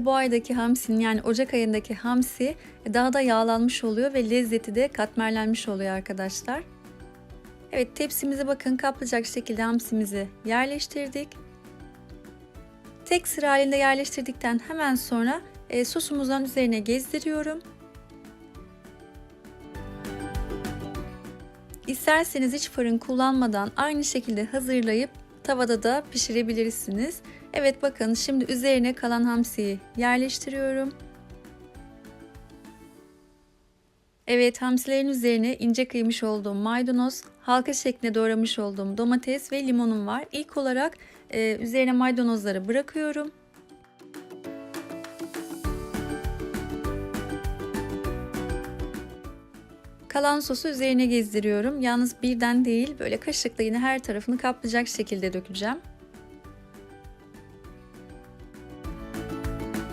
Bu aydaki hamsinin yani Ocak ayındaki hamsi daha da yağlanmış oluyor ve lezzeti de katmerlenmiş oluyor arkadaşlar. Evet tepsimize bakın kaplayacak şekilde hamsimizi yerleştirdik. Tek sıra halinde yerleştirdikten hemen sonra e, sosumuzdan üzerine gezdiriyorum. İsterseniz hiç fırın kullanmadan aynı şekilde hazırlayıp tavada da pişirebilirsiniz. Evet bakın şimdi üzerine kalan hamsiyi yerleştiriyorum. Evet hamsilerin üzerine ince kıymış olduğum maydanoz, halka şeklinde doğramış olduğum domates ve limonum var. İlk olarak e, üzerine maydanozları bırakıyorum. Kalan sosu üzerine gezdiriyorum. Yalnız birden değil böyle kaşıkla yine her tarafını kaplayacak şekilde dökeceğim.